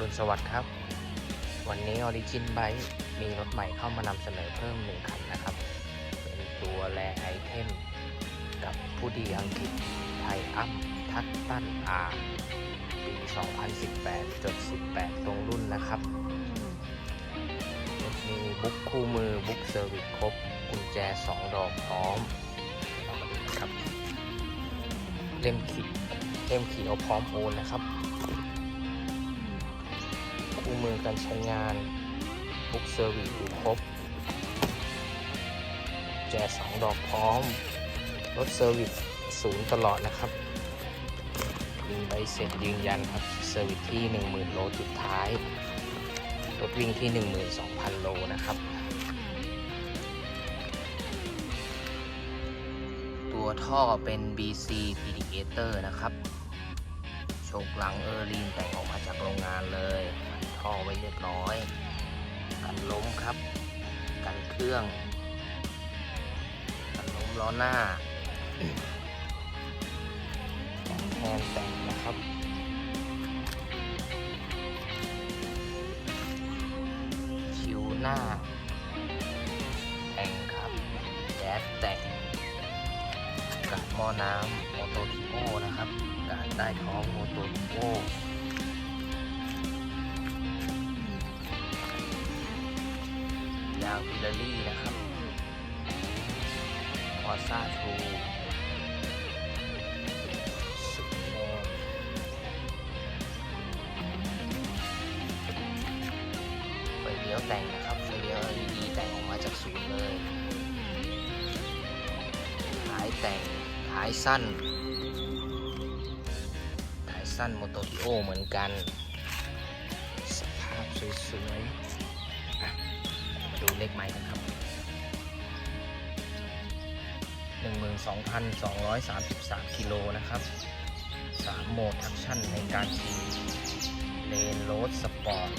รุณสวัสดิ์ครับ วันนี้ Origin Bike มีรถใหม่เข้ามานำเสนอเพิ่มหนึ่งคันนะครับ เป็นตัวแรไอเทม กับผู้ดีอังกฤษไทอัมทัตตันอาปี 2018จด18 ตรงรุ่นนะครับ มีบุ๊กคู่มือบุ๊กเซอร์วิสครบ กุญแจ 2 ดอกพร้อมเรามาดูครับ เล่มขีดเล่มขีดเอาพร้อมโอนนะครับ คู่มือการใช้งานบุ๊กเซอร์วิสอยู่ครบ แจสองดอกพร้อม รถเซอร์วิสศูนย์ตลอดนะครับ มีใบเสร็จยืนยันครับเซอร์วิสที่ 10,000 โลจุดท้าย รถวิ่งที่ 12,000 โลนะครับ ตัวท่อเป็น BC Predator นะครับโชคหลังเออร์ลีนแต่งออกมาจากโรงงานเลย ท่อไว้เรียบร้อย กันล้มครับ กันเครื่อง กันล้มล้อหน้าของแทนแต่งนะครับคิวหน้า แต่งครับแก๊สแต่งกาดหม้อน้ำโมโตทิโอนะครับกาดใต้ท้องโมโตทิโอางฟิลลารี่นะครับคอซ่าทูสุดแรงไฟเลี้ยวแต่งนะครับไฟเลี้ยว LED แต่งออกมาจากศูนย์เลยท้ายแต่งท้ายสั้นท้ายสั้นโมโตริโอเหมือนกัน สภาพสวยๆ ดูเลขไม้กันครับ 12,233 กิโลนะครับ 3 โหมดทักชั่นในการขี่เลนโรดสปอร์ต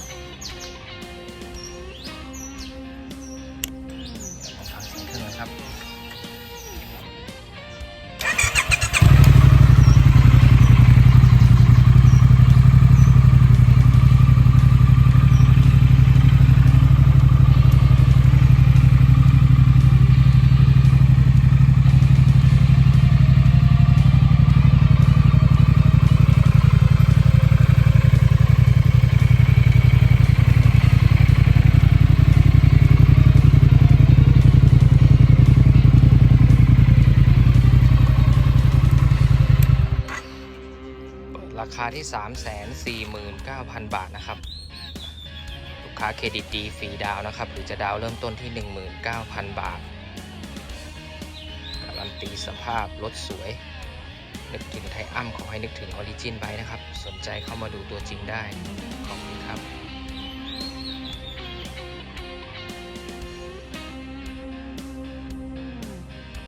ราคาที่ 349,000 บาทนะครับ ลูกค้าเครดิตดีฟรีดาวนะครับ หรือจะดาวเริ่มต้นที่ 19,000 บาท การันตีสภาพรถสวย นึกถึงไทอัมขอให้นึกถึงออริจินไบนะครับ สนใจเข้ามาดูตัวจริงได้ ของนี้ครับ